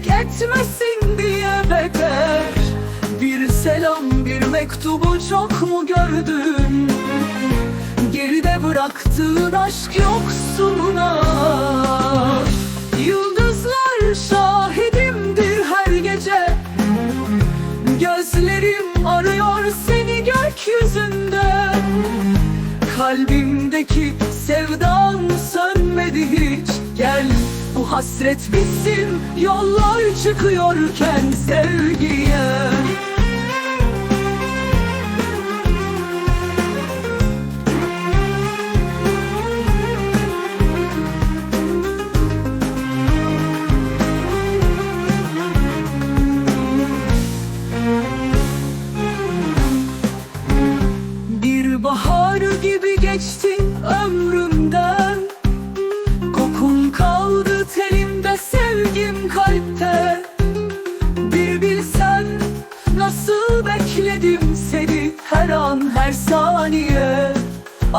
sensizlik etmesin diye beter. Bir selam bir mektubu çok mu gördün? Geride bıraktığın aşk yoksununa Yıldızlar şahidimdir her gece. Gözlerim arıyor seni gökyüzünde. Kalbimdeki sevdan sönmedi hiç. Gel hasret bitsin. Yollar çıkıyorken sevgiye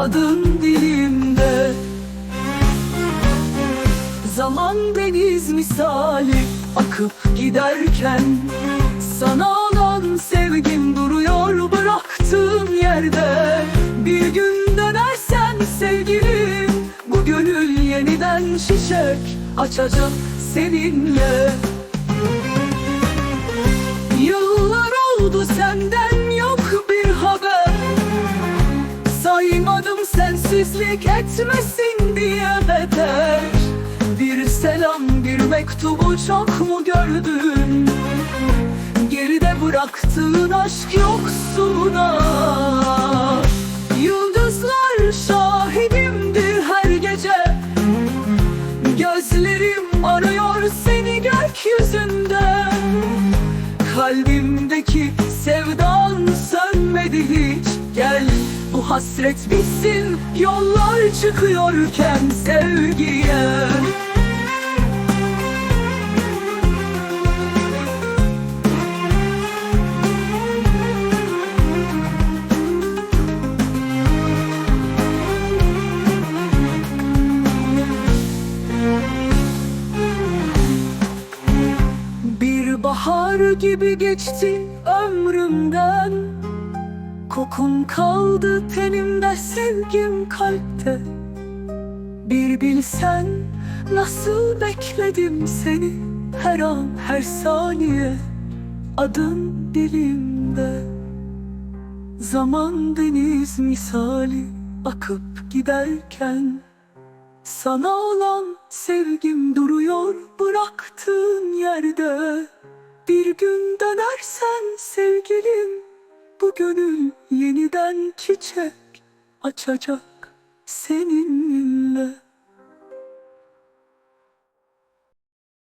adın dilimde. Zaman deniz misali akıp giderken Sana olan sevgim duruyor bıraktığım yerde. Bir gün dönersen sevgilim Bu gönül yeniden çiçek açacak seninle. Yıllar oldu senden sensizlik etmesin diye beter. Bir selam bir mektubu çok mu gördün? Geride bıraktığın aşk yoksuna. Yıldızlar şahidimdir her gece. Gözlerim arıyor seni gökyüzünde. Kalbimdeki sevdan sönmedi hiç. Gel hasret bitsin Yollar çıkıyorken sevgiye. Bir bahar gibi geçti ömrümden Kokun kaldı tenimde sevgim kalpte. Bir bilsen nasıl bekledim seni Her an her saniye. Adın dilimde. Zaman deniz misali akıp giderken sana olan sevgim duruyor bıraktığın yerde. Bir gün dönersen sevgilim Bu gönül yeniden çiçek açacak seninle